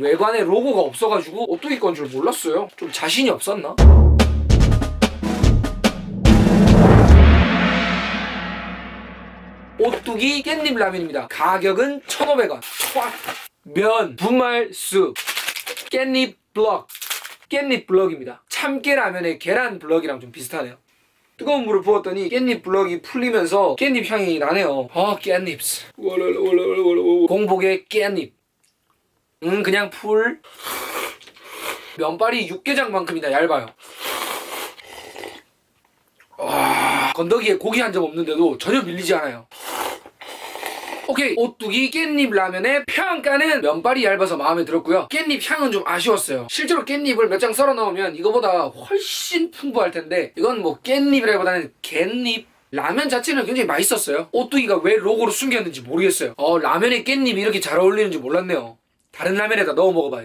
외관에 로고가 없어가지고 오뚜기 건 줄 몰랐어요. 좀 자신이 없었나? 오뚜기 깻잎 라면입니다. 가격은 1,500원. 면, 분말수, 깻잎 블럭, 깻잎 블럭입니다. 참깨 라면의 계란 블럭이랑 좀 비슷하네요. 뜨거운 물을 부었더니 깻잎 블럭이 풀리면서 깻잎 향이 나네요. 아 깻잎. 공복의 깻잎. 음 그냥 풀. 면발이 육개장만큼이나 얇아요. 와, 건더기에 고기 한 점 없는데도 전혀 밀리지 않아요. 오케이 오뚜기 깻잎 라면의 평가는 면발이 얇아서 마음에 들었고요 깻잎 향은 좀 아쉬웠어요 실제로 깻잎을 몇 장 썰어 넣으면 이거보다 훨씬 풍부할 텐데 이건 뭐 깻잎이라기보다는 갯잎 라면 자체는 굉장히 맛있었어요 오뚜기가 왜 로고로 숨겼는지 모르겠어요 어 라면에 깻잎이 이렇게 잘 어울리는지 몰랐네요 다른 라면에다 넣어 먹어봐요